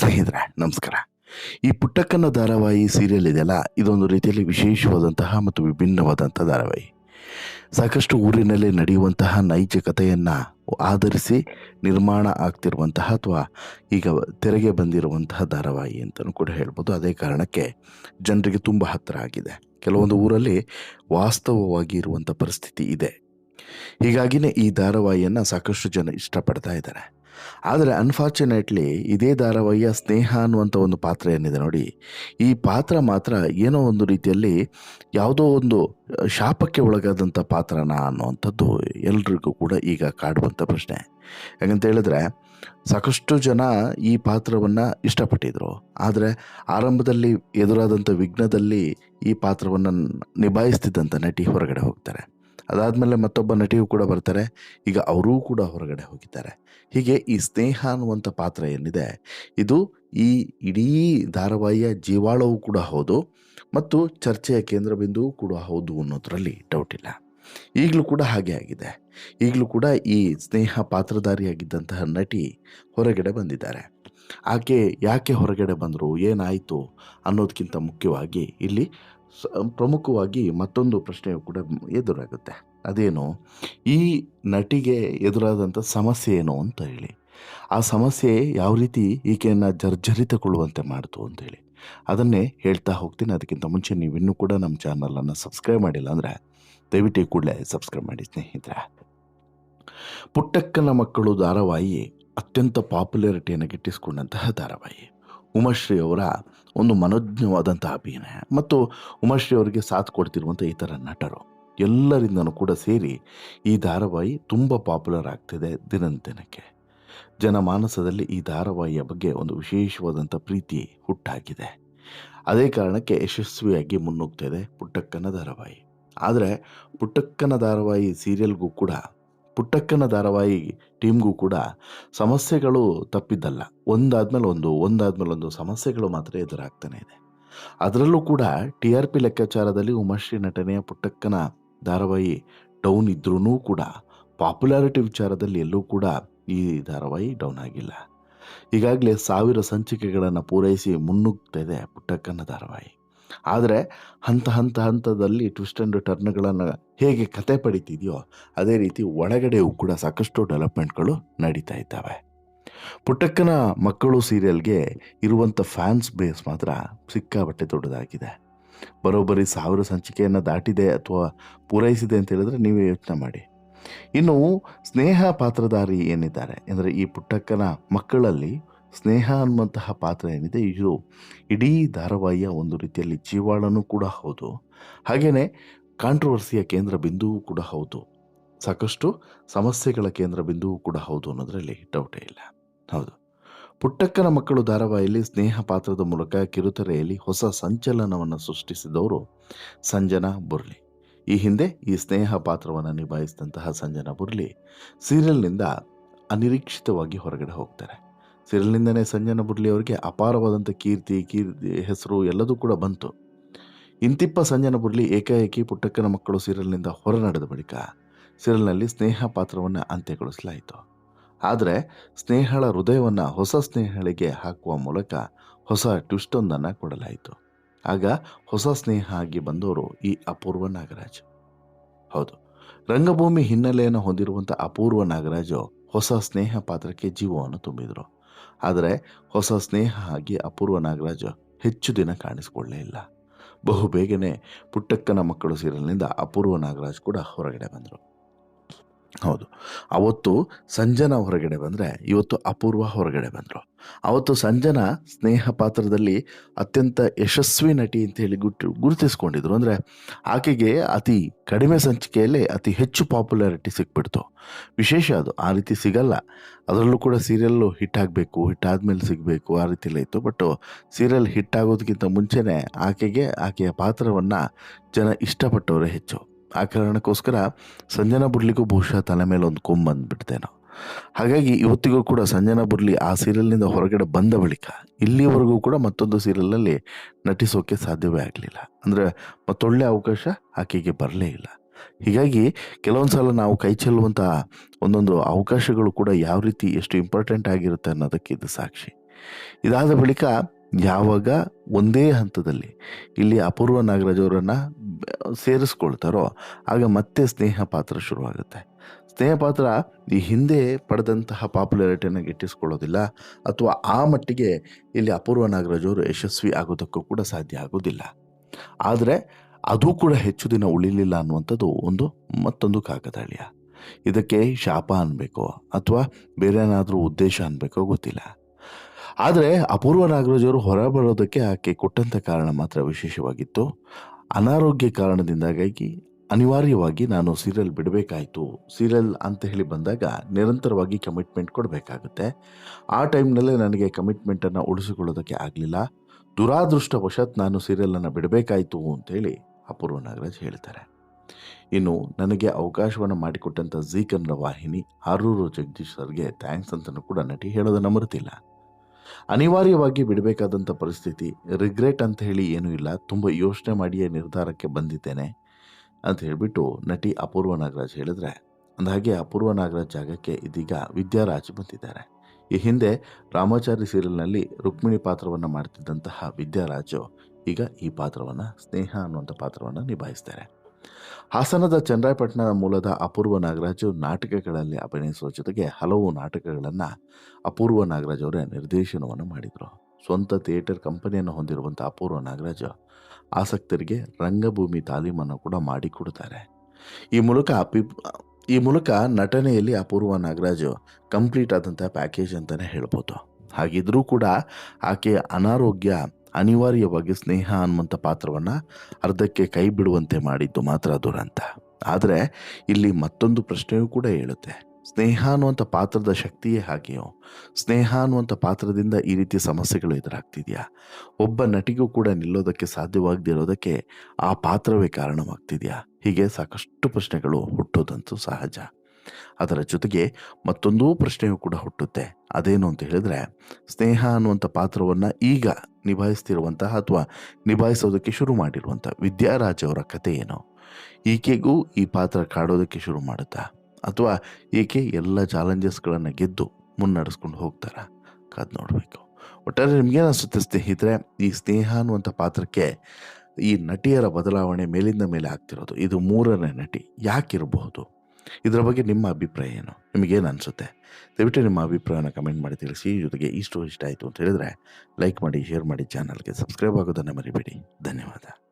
ಸ್ನೇಹಿತರೆ, ನಮಸ್ಕಾರ. ಈ ಪುಟ್ಟಕ್ಕನ ಧಾರಾವಾಹಿ ಸೀರಿಯಲ್ ಇದೆಯಲ್ಲ, ಇದೊಂದು ರೀತಿಯಲ್ಲಿ ವಿಶೇಷವಾದಂತಹ ಮತ್ತು ವಿಭಿನ್ನವಾದಂಥ ಧಾರಾವಾಹಿ. ಸಾಕಷ್ಟು ಊರಿನಲ್ಲಿ ನಡೆಯುವಂತಹ ನೈಜ ಕಥೆಯನ್ನು ಆಧರಿಸಿ ನಿರ್ಮಾಣ ಆಗ್ತಿರುವಂತಹ ಅಥವಾ ಈಗ ತೆರೆಗೆ ಬಂದಿರುವಂತಹ ಧಾರಾವಾಹಿ ಅಂತಲೂ ಕೂಡ ಹೇಳ್ಬೋದು. ಅದೇ ಕಾರಣಕ್ಕೆ ಜನರಿಗೆ ತುಂಬ ಹತ್ತಿರ ಆಗಿದೆ. ಕೆಲವೊಂದು ಊರಲ್ಲಿ ವಾಸ್ತವವಾಗಿ ಇರುವಂಥ ಪರಿಸ್ಥಿತಿ ಇದೆ. ಹೀಗಾಗಿನೇ ಈ ಧಾರಾವಾಹಿಯನ್ನು ಸಾಕಷ್ಟು ಜನ ಇಷ್ಟಪಡ್ತಾ ಇದ್ದಾರೆ. ಆದರೆ ಅನ್ಫಾರ್ಚುನೇಟ್ಲಿ ಇದೇ ಧಾರಾವಾಹಿಯ ಸ್ನೇಹ ಅನ್ನುವಂಥ ಒಂದು ಪಾತ್ರ ಏನಿದೆ ನೋಡಿ, ಈ ಪಾತ್ರ ಮಾತ್ರ ಏನೋ ಒಂದು ರೀತಿಯಲ್ಲಿ ಯಾವುದೋ ಒಂದು ಶಾಪಕ್ಕೆ ಒಳಗಾದಂಥ ಪಾತ್ರನ ಅನ್ನುವಂಥದ್ದು ಎಲ್ರಿಗೂ ಕೂಡ ಈಗ ಕಾಡುವಂಥ ಪ್ರಶ್ನೆ. ಯಾಕಂತ ಹೇಳಿದ್ರೆ, ಸಾಕಷ್ಟು ಜನ ಈ ಪಾತ್ರವನ್ನು ಇಷ್ಟಪಟ್ಟಿದ್ರು. ಆದರೆ ಆರಂಭದಲ್ಲಿ ಎದುರಾದಂಥ ವಿಘ್ನದಲ್ಲಿ ಈ ಪಾತ್ರವನ್ನು ನಿಭಾಯಿಸ್ತಿದ್ದಂಥ ನಟಿ ಹೊರಗಡೆ ಹೋಗ್ತಾರೆ. ಅದಾದಮೇಲೆ ಮತ್ತೊಬ್ಬ ನಟಿಯು ಕೂಡ ಬರ್ತಾರೆ. ಈಗ ಅವರೂ ಕೂಡ ಹೊರಗಡೆ ಹೋಗಿದ್ದಾರೆ. ಹೀಗೆ ಈ ಸ್ನೇಹ ಅನ್ನುವಂಥ ಪಾತ್ರ ಏನಿದೆ, ಇದು ಈ ಇಡೀ ಧಾರಾವಾಹಿಯ ಜೀವಾಳವೂ ಕೂಡ ಹೌದು ಮತ್ತು ಚರ್ಚೆಯ ಕೇಂದ್ರ ಬಿಂದುವು ಕೂಡ ಹೌದು ಅನ್ನೋದರಲ್ಲಿ ಡೌಟ್ ಇಲ್ಲ. ಈಗಲೂ ಕೂಡ ಹಾಗೆ ಆಗಿದೆ. ಈಗಲೂ ಕೂಡ ಈ ಸ್ನೇಹ ಪಾತ್ರಧಾರಿಯಾಗಿದ್ದಂತಹ ನಟಿ ಹೊರಗಡೆ ಬಂದಿದ್ದಾರೆ. ಆಕೆ ಯಾಕೆ ಹೊರಗಡೆ ಬಂದರು, ಏನಾಯಿತು ಅನ್ನೋದಕ್ಕಿಂತ ಮುಖ್ಯವಾಗಿ ಇಲ್ಲಿ ಪ್ರಮುಖವಾಗಿ ಮತ್ತೊಂದು ಪ್ರಶ್ನೆಯು ಕೂಡ ಎದುರಾಗುತ್ತೆ. ಅದೇನು? ಈ ನಟಿಗೆ ಎದುರಾದಂಥ ಸಮಸ್ಯೆ ಏನು ಅಂತ ಹೇಳಿ. ಆ ಸಮಸ್ಯೆ ಯಾವ ರೀತಿ ಈಕೆಯನ್ನು ಜರ್ಜರಿತಗೊಳ್ಳುವಂತೆ ಮಾಡಿತು ಅಂತೇಳಿ ಅದನ್ನೇ ಹೇಳ್ತಾ ಹೋಗ್ತೀನಿ. ಅದಕ್ಕಿಂತ ಮುಂಚೆ ನೀವು ಇನ್ನೂ ಕೂಡ ನಮ್ಮ ಚಾನಲನ್ನು ಸಬ್ಸ್ಕ್ರೈಬ್ ಮಾಡಿಲ್ಲ ಅಂದರೆ ದಯವಿಟ್ಟು ಕೂಡಲೇ ಸಬ್ಸ್ಕ್ರೈಬ್ ಮಾಡಿ ಸ್ನೇಹಿತರೆ. ಪುಟ್ಟಕ್ಕನ ಮಕ್ಕಳು ಧಾರಾವಾಹಿ ಅತ್ಯಂತ ಪಾಪ್ಯುಲಾರಿಟಿಯನ್ನು ಗಿಟ್ಟಿಸಿಕೊಂಡಂತಹ ಧಾರಾವಾಹಿ. ಉಮಾಶ್ರೀ ಅವರ ಒಂದು ಮನೋಜ್ಞವಾದಂತಹ ಅಭಿನಯ. ಮತ್ತು ಉಮಾಶ್ರೀ ಅವರಿಗೆ ಸಾಥ್ ಕೊಡ್ತಿರುವಂಥ ಇತರ ನಟರು. ಎಲ್ಲರಿಂದನೂ ಕೂಡ ಸೇರಿ ಈ ಧಾರಾವಾಹಿ ತುಂಬ ಪಾಪ್ಯುಲರ್ ಆಗ್ತಿದೆ ದಿನದಿನಕ್ಕೆ. ಜನಮಾನಸದಲ್ಲಿ ಈ ಧಾರಾವಾಹಿಯ ಬಗ್ಗೆ ಒಂದು ವಿಶೇಷವಾದಂಥ ಪ್ರೀತಿ ಹುಟ್ಟಾಗಿದೆ. ಅದೇ ಕಾರಣಕ್ಕೆ ಯಶಸ್ವಿಯಾಗಿ ಮುನ್ನುಗ್ತಿದೆ ಪುಟ್ಟಕ್ಕನ ಧಾರಾವಾಹಿ. ಆದರೆ ಪುಟ್ಟಕ್ಕನ ಧಾರಾವಾಹಿ ಸೀರಿಯಲ್ಗೂ ಕೂಡ, ಪುಟ್ಟಕ್ಕನ ಧಾರಾವಾಹಿ ಟೀಮ್ಗೂ ಕೂಡ ಸಮಸ್ಯೆಗಳು ತಪ್ಪಿದ್ದಲ್ಲ. ಒಂದಾದ್ಮೇಲೆ ಒಂದು ಒಂದಾದ್ಮೇಲೆ ಒಂದು ಸಮಸ್ಯೆಗಳು ಮಾತ್ರ ಎದುರಾಗ್ತಾನೆ ಇದೆ. ಅದರಲ್ಲೂ ಕೂಡ ಟಿ ಆರ್ ಪಿ ಲೆಕ್ಕಾಚಾರದಲ್ಲಿ ಉಮಾಶ್ರೀ ನಟನೆಯ ಪುಟ್ಟಕ್ಕನ ಧಾರಾವಾಹಿ ಡೌನ್ ಇದ್ರೂ ಕೂಡ ಪಾಪ್ಯುಲಾರಿಟಿ ವಿಚಾರದಲ್ಲಿ ಎಲ್ಲೂ ಕೂಡ ಈ ಧಾರಾವಾಹಿ ಡೌನ್ ಆಗಿಲ್ಲ. ಈಗಾಗಲೇ ಸಾವಿರ ಸಂಚಿಕೆಗಳನ್ನು ಪೂರೈಸಿ ಮುನ್ನುಗ್ತಾ ಇದೆ ಪುಟ್ಟಕ್ಕನ ಧಾರಾವಾಹಿ. ಆದರೆ ಹಂತ ಹಂತ ಹಂತದಲ್ಲಿ ಟ್ವಿಸ್ಟ್ ಆ್ಯಂಡ್ ಟರ್ನ್ಗಳನ್ನು ಹೇಗೆ ಕತೆ ಪಡಿತಿದೆಯೋ ಅದೇ ರೀತಿ ಒಳಗಡೆಯೂ ಕೂಡ ಸಾಕಷ್ಟು ಡೆವಲಪ್ಮೆಂಟ್ಗಳು ನಡೀತಾ ಇದ್ದಾವೆ. ಪುಟ್ಟಕ್ಕನ ಮಕ್ಕಳು ಸೀರಿಯಲ್ಗೆ ಇರುವಂಥ ಫ್ಯಾನ್ಸ್ ಬೇಸ್ ಮಾತ್ರ ಸಿಕ್ಕಾಬಟ್ಟೆ ದೊಡ್ಡದಾಗಿದೆ. ಬರೋಬ್ಬರಿ ಸಾವಿರ ಸಂಚಿಕೆಯನ್ನು ದಾಟಿದೆ ಅಥವಾ ಪೂರೈಸಿದೆ ಅಂತ ಹೇಳಿದ್ರೆ ನೀವೇ ಯೋಚನೆ ಮಾಡಿ. ಇನ್ನು ಸ್ನೇಹ ಪಾತ್ರಧಾರಿ ಏನಿದ್ದಾರೆ? ಅಂದರೆ ಈ ಪುಟ್ಟಕ್ಕನ ಮಕ್ಕಳಲ್ಲಿ ಸ್ನೇಹ ಅನ್ನುವಂತಹ ಪಾತ್ರ ಏನಿದೆ? ಇದು ಇಡೀ ಧಾರಾವಾಹಿಯ ಒಂದು ರೀತಿಯಲ್ಲಿ ಜೀವಾಳನೂ ಕೂಡ ಹೌದು. ಹಾಗೆಯೇ ಕಾಂಟ್ರವರ್ಸಿಯ ಕೇಂದ್ರ ಬಿಂದುವೂ ಕೂಡ ಹೌದು. ಸಾಕಷ್ಟು ಸಮಸ್ಯೆಗಳ ಕೇಂದ್ರ ಬಿಂದುವು ಕೂಡ ಹೌದು ಅನ್ನೋದರಲ್ಲಿ ಡೌಟೇ ಇಲ್ಲ. ಹೌದು. ಪುಟ್ಟಕ್ಕನ ಮಕ್ಕಳು ಧಾರಾವಾಹಿಯಲ್ಲಿ ಸ್ನೇಹ ಪಾತ್ರದ ಮೂಲಕ ಕಿರುತೆರೆಯಲ್ಲಿ ಹೊಸ ಸಂಚಲನವನ್ನು ಸೃಷ್ಟಿಸಿದವರು ಸಂಜನಾ ಬುರ್ಲಿ. ಈ ಹಿಂದೆ ಈ ಸ್ನೇಹ ಪಾತ್ರವನ್ನು ನಿಭಾಯಿಸಿದಂತಹ ಸಂಜನಾ ಬುರ್ಲಿ ಸೀರಿಯಲ್ನಿಂದ ಅನಿರೀಕ್ಷಿತವಾಗಿ ಹೊರಗಡೆ ಹೋಗ್ತಾರೆ. ಸೀರಿಯಲ್ನಿಂದನೇ ಸಂಜನಾ ಬುರ್ಲಿ ಅವರಿಗೆ ಅಪಾರವಾದಂಥ ಕೀರ್ತಿ ಕೀರ್ತಿ, ಹೆಸರು ಎಲ್ಲದೂ ಕೂಡ ಬಂತು. ಇಂತಿಪ್ಪ ಸಂಜನಾ ಬುರ್ಲಿ ಏಕಾಏಕಿ ಪುಟ್ಟಕ್ಕನ ಮಕ್ಕಳು ಸೀರಿಯಲ್ನಿಂದ ಹೊರ ನಡೆದ ಬಳಿಕ ಸೀರಿಯಲ್ನಲ್ಲಿ ಸ್ನೇಹ ಪಾತ್ರವನ್ನು ಅಂತ್ಯಗೊಳಿಸಲಾಯಿತು. ಆದರೆ ಸ್ನೇಹಳ ಹೃದಯವನ್ನು ಹೊಸ ಸ್ನೇಹಳಿಗೆ ಹಾಕುವ ಮೂಲಕ ಹೊಸ ಟ್ವಿಸ್ಟೊಂದನ್ನು ಕೊಡಲಾಯಿತು. ಆಗ ಹೊಸ ಸ್ನೇಹ ಆಗಿ ಬಂದವರು ಈ ಅಪೂರ್ವ ನಾಗರಾಜ್. ಹೌದು, ರಂಗಭೂಮಿ ಹಿನ್ನೆಲೆಯನ್ನು ಹೊಂದಿರುವಂಥ ಅಪೂರ್ವ ನಾಗರಾಜು ಹೊಸ ಸ್ನೇಹ ಪಾತ್ರಕ್ಕೆ ಜೀವವನ್ನು ತುಂಬಿದರು. ಆದರೆ ಹೊಸ ಸ್ನೇಹ ಆಗಿ ಅಪೂರ್ವ ನಾಗರಾಜು ಹೆಚ್ಚು ದಿನ ಕಾಣಿಸಿಕೊಳ್ಳೇ ಇಲ್ಲ. ಬಹು ಬೇಗನೆ ಪುಟ್ಟಕ್ಕನ ಮಕ್ಕಳು ಸೀರಿಯಲ್ನಿಂದ ಅಪೂರ್ವ ನಾಗರಾಜ್ ಕೂಡ ಹೊರಗಡೆ ಬಂದರು. ಹೌದು. ಅವತ್ತು ಸಂಜನಾ ಹೊರಗಡೆ ಬಂದರೆ, ಇವತ್ತು ಅಪೂರ್ವ ಹೊರಗಡೆ ಬಂದರು. ಅವತ್ತು ಸಂಜನಾ ಸ್ನೇಹ ಪಾತ್ರದಲ್ಲಿ ಅತ್ಯಂತ ಯಶಸ್ವಿ ನಟಿ ಅಂತ ಹೇಳಿ ಗುಟ್ಟು ಗುರುತಿಸ್ಕೊಂಡಿದ್ರು. ಅಂದರೆ ಆಕೆಗೆ ಅತಿ ಕಡಿಮೆ ಸಂಚಿಕೆಯಲ್ಲಿ ಅತಿ ಹೆಚ್ಚು ಪಾಪ್ಯುಲಾರಿಟಿ ಸಿಕ್ಬಿಡ್ತು. ವಿಶೇಷ ಅದು, ಆ ರೀತಿ ಸಿಗಲ್ಲ. ಅದರಲ್ಲೂ ಕೂಡ ಸೀರಿಯಲ್ಲು ಹಿಟ್ ಆಗಬೇಕು, ಹಿಟ್ ಆದಮೇಲೆ ಸಿಗಬೇಕು, ಆ ರೀತಿಲೇ ಇತ್ತು. ಬಟ್ ಸೀರಿಯಲ್ ಹಿಟ್ ಆಗೋದಕ್ಕಿಂತ ಮುಂಚೆನೇ ಆಕೆಗೆ, ಆಕೆಯ ಪಾತ್ರವನ್ನು ಜನ ಇಷ್ಟಪಟ್ಟವರೇ ಹೆಚ್ಚು. ಆ ಕಾರಣಕ್ಕೋಸ್ಕರ ಸಂಜನಾ ಬುರ್ಲಿಗೂ ಬಹುಶಃ ತಲೆ ಮೇಲೆ ಒಂದು ಕೊಂಬ್ ನಾವು ಹಾಗಾಗಿ ಇವತ್ತಿಗೂ ಕೂಡ ಸಂಜನಾ ಬುರ್ಲಿ ಆ ಸೀರಿಯಲ್ನಿಂದ ಹೊರಗಡೆ ಬಂದ ಬಳಿಕ ಇಲ್ಲಿವರೆಗೂ ಕೂಡ ಮತ್ತೊಂದು ಸೀರಿಯಲಲ್ಲಿ ನಟಿಸೋಕೆ ಸಾಧ್ಯವೇ ಆಗಲಿಲ್ಲ. ಅಂದರೆ ಮತ್ತೊಳ್ಳೆ ಅವಕಾಶ ಆಕೆಗೆ ಬರಲೇ ಇಲ್ಲ. ಹೀಗಾಗಿ ಕೆಲವೊಂದು ಸಲ ನಾವು ಕೈ ಚೆಲ್ಲುವಂಥ ಒಂದೊಂದು ಅವಕಾಶಗಳು ಕೂಡ ಯಾವ ರೀತಿ ಎಷ್ಟು ಇಂಪಾರ್ಟೆಂಟ್ ಆಗಿರುತ್ತೆ ಅನ್ನೋದಕ್ಕೆ ಇದು ಸಾಕ್ಷಿ. ಇದಾದ ಬಳಿಕ ಯಾವಾಗ ಒಂದೇ ಹಂತದಲ್ಲಿ ಇಲ್ಲಿ ಅಪೂರ್ವ ನಾಗರಾಜ್ ಅವರನ್ನು ಸೇರಿಸ್ಕೊಳ್ತಾರೋ ಆಗ ಮತ್ತೆ ಸ್ನೇಹ ಪಾತ್ರ ಶುರುವಾಗುತ್ತೆ. ಸ್ನೇಹ ಪಾತ್ರ ಈ ಹಿಂದೆ ಪಡೆದಂತಹ ಪಾಪ್ಯುಲಾರಿಟಿಯನ್ನು ಗಿಟ್ಟಿಸ್ಕೊಳ್ಳೋದಿಲ್ಲ ಅಥವಾ ಆ ಮಟ್ಟಿಗೆ ಇಲ್ಲಿ ಅಪೂರ್ವ ನಾಗರಾಜ್ ಅವರು ಯಶಸ್ವಿ ಆಗೋದಕ್ಕೂ ಕೂಡ ಸಾಧ್ಯ ಆಗೋದಿಲ್ಲ. ಆದರೆ ಅದು ಕೂಡ ಹೆಚ್ಚು ದಿನ ಉಳಿಲಿಲ್ಲ ಅನ್ನುವಂಥದ್ದು ಒಂದು ಮತ್ತೊಂದು ಕಾಕತಾಳೀಯ. ಇದಕ್ಕೆ ಶಾಪ ಅನ್ಬೇಕೋ ಅಥವಾ ಬೇರೆ ಏನಾದರೂ ಉದ್ದೇಶ ಅನ್ಬೇಕೋ ಗೊತ್ತಿಲ್ಲ. ಆದರೆ ಅಪೂರ್ವ ನಾಗರಾಜ್ ಅವರು ಹೊರ ಬರೋದಕ್ಕೆ ಆಕೆ ಕೊಟ್ಟಂಥ ಕಾರಣ ಮಾತ್ರ ವಿಶೇಷವಾಗಿತ್ತು. ಅನಾರೋಗ್ಯ ಕಾರಣದಿಂದಾಗಿ ಅನಿವಾರ್ಯವಾಗಿ ನಾನು ಸೀರಿಯಲ್ ಬಿಡಬೇಕಾಯಿತು. ಸೀರಿಯಲ್ ಅಂತ ಹೇಳಿ ಬಂದಾಗ ನಿರಂತರವಾಗಿ ಕಮಿಟ್ಮೆಂಟ್ ಕೊಡಬೇಕಾಗುತ್ತೆ. ಆ ಟೈಮ್ನಲ್ಲೇ ನನಗೆ ಕಮಿಟ್ಮೆಂಟನ್ನು ಉಳಿಸಿಕೊಳ್ಳೋದಕ್ಕೆ ಆಗಲಿಲ್ಲ. ದುರಾದೃಷ್ಟವಶಾತ್ ನಾನು ಸೀರಿಯಲನ್ನು ಬಿಡಬೇಕಾಯಿತು ಅಂತೇಳಿ ಅಪೂರ್ವ ನಾಗರಾಜ್ ಹೇಳ್ತಾರೆ. ಇನ್ನು ನನಗೆ ಅವಕಾಶವನ್ನು ಮಾಡಿಕೊಟ್ಟಂಥ ಜೀ ಕನ್ನಡ ವಾಹಿನಿ ಆರೂರು ಜಗದೀಶ್ ಸರ್ಗೆ ಥ್ಯಾಂಕ್ಸ್ ಅಂತಲೂ ಕೂಡ ನಟಿ ಹೇಳೋದನ್ನು ಮರೆತಿಲ್ಲ. ಅನಿವಾರ್ಯವಾಗಿ ಬಿಡಬೇಕಾದಂಥ ಪರಿಸ್ಥಿತಿ ರಿಗ್ರೆಟ್ ಅಂತ ಹೇಳಿ ಏನೂ ಇಲ್ಲ. ತುಂಬ ಯೋಚನೆ ಮಾಡಿಯೇ ನಿರ್ಧಾರಕ್ಕೆ ಬಂದಿದ್ದೇನೆ ಅಂತ ಹೇಳಿಬಿಟ್ಟು ನಟಿ ಅಪೂರ್ವ ನಾಗರಾಜ್ ಹೇಳಿದ್ರೆ ಅಂದಹಾಗೆ ಅಪೂರ್ವ ನಾಗರಾಜ್ ಜಾಗಕ್ಕೆ ಇದೀಗ ವಿದ್ಯಾರಾಜ್ ಬಂದಿದ್ದಾರೆ. ಈ ಹಿಂದೆ ರಾಮಾಚಾರಿ ಸೀರಿಯಲ್ನಲ್ಲಿ ರುಕ್ಮಿಣಿ ಪಾತ್ರವನ್ನು ಮಾಡ್ತಿದ್ದಂತಹ ವಿದ್ಯಾರಾಜು ಈಗ ಈ ಪಾತ್ರವನ್ನು, ಸ್ನೇಹ ಅನ್ನುವಂಥ ಪಾತ್ರವನ್ನು ನಿಭಾಯಿಸ್ತಾರೆ. ಹಾಸನದ ಚನ್ನರಾಯಪಟ್ಟಣ ಮೂಲದ ಅಪೂರ್ವ ನಾಗರಾಜು ನಾಟಕಗಳಲ್ಲಿ ಅಭಿನಯಿಸುವ ಜೊತೆಗೆ ಹಲವು ನಾಟಕಗಳನ್ನು ಅಪೂರ್ವ ನಾಗರಾಜ್ ಅವರೇ ನಿರ್ದೇಶನವನ್ನು ಮಾಡಿದರು. ಸ್ವಂತ ಥಿಯೇಟರ್ ಕಂಪನಿಯನ್ನು ಹೊಂದಿರುವಂಥ ಅಪೂರ್ವ ನಾಗರಾಜು ಆಸಕ್ತರಿಗೆ ರಂಗಭೂಮಿ ತಾಲೀಮನ್ನು ಕೂಡ ಮಾಡಿಕೊಡ್ತಾರೆ. ಈ ಮೂಲಕ ಪಿ ಈ ಮೂಲಕ ನಟನೆಯಲ್ಲಿ ಅಪೂರ್ವ ನಾಗರಾಜು ಕಂಪ್ಲೀಟ್ ಆದಂಥ ಪ್ಯಾಕೇಜ್ ಅಂತಲೇ ಹೇಳ್ಬೋದು. ಹಾಗಿದ್ರೂ ಕೂಡ ಆಕೆಯ ಅನಾರೋಗ್ಯ ಅನಿವಾರ್ಯವಾಗಿ ಸ್ನೇಹ ಅನ್ನುವಂಥ ಪಾತ್ರವನ್ನು ಅರ್ಧಕ್ಕೆ ಕೈ ಬಿಡುವಂತೆ ಮಾಡಿದ್ದು ಮಾತ್ರ ದುರಂತ ಆದರೆ ಇಲ್ಲಿ ಮತ್ತೊಂದು ಪ್ರಶ್ನೆಯೂ ಕೂಡ ಹೇಳುತ್ತೆ. ಸ್ನೇಹ ಅನ್ನುವಂಥ ಪಾತ್ರದ ಶಕ್ತಿಯೇ ಹಾಗೆಯೋ? ಸ್ನೇಹ ಅನ್ನುವಂಥ ಪಾತ್ರದಿಂದ ಈ ರೀತಿ ಸಮಸ್ಯೆಗಳು ಎದುರಾಗ್ತಿದೆಯಾ? ಒಬ್ಬ ನಟಿಗೂ ಕೂಡ ನಿಲ್ಲೋದಕ್ಕೆ ಸಾಧ್ಯವಾಗದಿರೋದಕ್ಕೆ ಆ ಪಾತ್ರವೇ ಕಾರಣವಾಗ್ತಿದೆಯಾ? ಹೀಗೆ ಸಾಕಷ್ಟು ಪ್ರಶ್ನೆಗಳು ಹುಟ್ಟೋದಂತೂ ಸಹಜ. ಅದರ ಜೊತೆಗೆ ಮತ್ತೊಂದು ಪ್ರಶ್ನೆಯೂ ಕೂಡ ಹುಟ್ಟುತ್ತೆ. ಅದೇನು ಅಂತ ಹೇಳಿದ್ರೆ, ಸ್ನೇಹ ಅನ್ನುವಂಥ ಪಾತ್ರವನ್ನು ಈಗ ನಿಭಾಯಿಸ್ತಿರುವಂತಹ ಅಥವಾ ನಿಭಾಯಿಸೋದಕ್ಕೆ ಶುರು ಮಾಡಿರುವಂಥ ವಿದ್ಯಾರಾಜ್ ಅವರ ಕಥೆ ಏನು? ಈಕೆಗೂ ಈ ಪಾತ್ರ ಕಾಡೋದಕ್ಕೆ ಶುರು ಮಾಡುತ್ತಾ? ಅಥವಾ ಈಕೆ ಎಲ್ಲ ಚಾಲೆಂಜಸ್ಗಳನ್ನು ಗೆದ್ದು ಮುನ್ನಡೆಸ್ಕೊಂಡು ಹೋಗ್ತಾರಾ? ಕಾದು ನೋಡಬೇಕು. ಒಟ್ಟಾರೆ ನಿಮಗೇನು ಅನಿಸುತ್ತೆ ಸ್ನೇಹಿತರೆ, ಈ ಸ್ನೇಹ ಅನ್ನುವಂಥ ಪಾತ್ರಕ್ಕೆ ಈ ನಟಿಯರ ಬದಲಾವಣೆ ಮೇಲಿಂದ ಮೇಲೆ ಆಗ್ತಿರೋದು. ಇದು ಮೂರನೇ ನಟಿ. ಯಾಕಿರಬಹುದು? ಇದರ ಬಗ್ಗೆ ನಿಮ್ಮ ಅಭಿಪ್ರಾಯ ಏನು? ನಿಮಗೇನು ಅನಿಸುತ್ತೆ? ದಯವಿಟ್ಟು ನಿಮ್ಮ ಅಭಿಪ್ರಾಯನ ಕಮೆಂಟ್ ಮಾಡಿ ತಿಳಿಸಿ. ಜೊತೆಗೆ ಇಷ್ಟು ಇಷ್ಟ ಆಯಿತು ಅಂತ ಹೇಳಿದ್ರೆ, ಲೈಕ್ ಮಾಡಿ, ಶೇರ್ ಮಾಡಿ, ಚಾನಲ್ಗೆ ಸಬ್ಸ್ಕ್ರೈಬ್ ಆಗೋದನ್ನು ಮರಿಬೇಡಿ. ಧನ್ಯವಾದ.